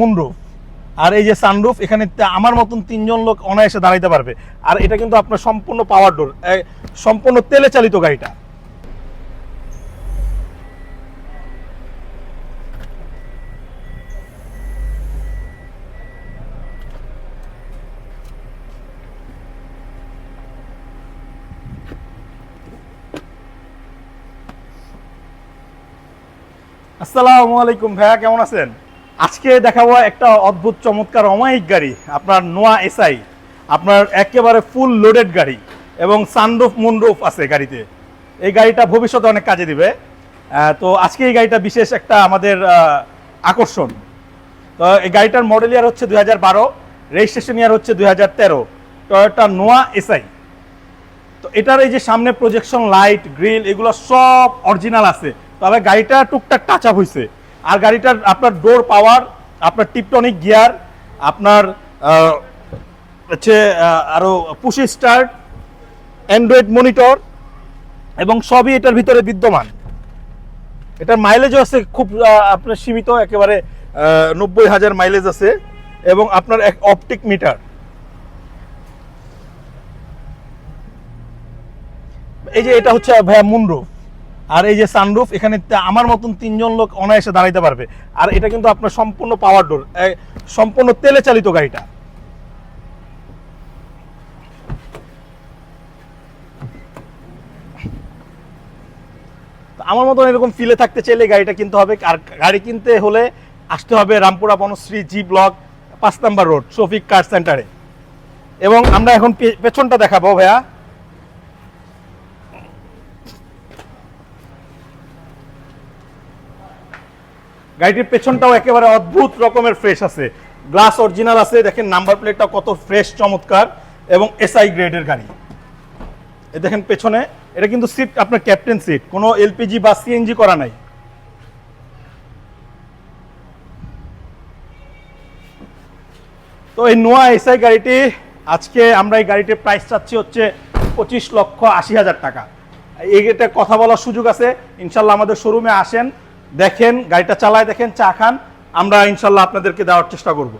Moonroof আর এই যে sunroof, এখানে আমার মতন তিনজন লোক অনায়াসে দাঁড়াইতে পারবে। আর এটা কিন্তু আপনার সম্পূর্ণ পাওয়ার ডোর সম্পূর্ণ তেলে চালিত গাড়িটা। আসসালামু আলাইকুম ভাইয়া, কেমন আছেন? আজকে দেখাবো একটা অদ্ভুত চমৎকার অমায়িক গাড়ি, আপনার নোয়া এসআই। আপনার একেবারে ফুল লোডেড গাড়ি এবং সানরুফ মুনরুফ আছে গাড়িতে। এই গাড়িটা ভবিষ্যতে অনেক কাজে দিবে। তো আজকে এই গাড়িটা বিশেষ একটা আমাদের আকর্ষণ। তো এই গাড়িটার মডেল ইয়ার হচ্ছে দুই হাজার বারো রেজিস্ট্রেশন ইয়ার হচ্ছে দুই হাজার তেরো টয়োটা নোয়া এসআই। তো এটার এই যে সামনে প্রজেকশন লাইট গ্রিল এগুলো সব অরিজিনাল আছে। তবে গাড়িটা টুকটাক টাচ আপ হয়েছে আর গাড়িটার আপনার ডোর পাওয়ার আপনার টিপটনিক গিয়ার আপনার হচ্ছে আহ, আরও পুশি স্টার্ট অ্যান্ড্রয়েড মনিটর এবং সবই এটার ভিতরে বিদ্যমান। এটার মাইলেজও আছে খুব আপনার সীমিত একেবারে নব্বই হাজার মাইলেজ আছে এবং আপনার এক অপটিক মিটার এই যে এটা হচ্ছে ভাইয়া মুনরুফ আর এই যে সানরুফ এখানে আমার মতন তিনজন লোক অনায়াসে দাঁড়াইতে পারবে। আর এটা কিন্তু আপনার সম্পূর্ণ পাওয়ার ডোর সম্পূর্ণ তেলে চালিত গাড়িটা। আমার মতন এরকম ফিলে থাকতে চাইলে গাড়িটা কিনতে হবে। আর গাড়ি কিনতে হলে আসতে হবে রামপুরা বনশ্রী জি ব্লক পাঁচ নাম্বার রোড শফিক কার সেন্টারে এবং আমরা এখন পেছনটা দেখাবো ভাইয়া। গাড়িটির পেছনটাও একেবারে অদ্ভুত রকমের ফ্রেশ আছে। গ্লাস অরিজিনাল আছে, দেখেন নাম্বার প্লেটটা কত ফ্রেশ চমৎকার, এবং এসআই গ্রেডের গাড়ি। এ দেখেন পেছনে, এটা কিন্তু সিট আপনার ক্যাপ্টেন সিট কোনো এলপিজি বা সিএনজি করা নাই। তো এই নোয়া এসআই গাড়িটি, আজকে আমরা এই গাড়িটির প্রাইস চাচ্ছি হচ্ছে পঁচিশ লক্ষ আশি হাজার টাকা। এইটা কথা বলার সুযোগ আছে, ইনশাল্লাহ আমাদের শোরুমে আসেন। দেখেন গাড়িটা চালায় দেখেন চা খান আমরা ইনশাল্লাহ আপনাদেরকে দেওয়ার চেষ্টা করব।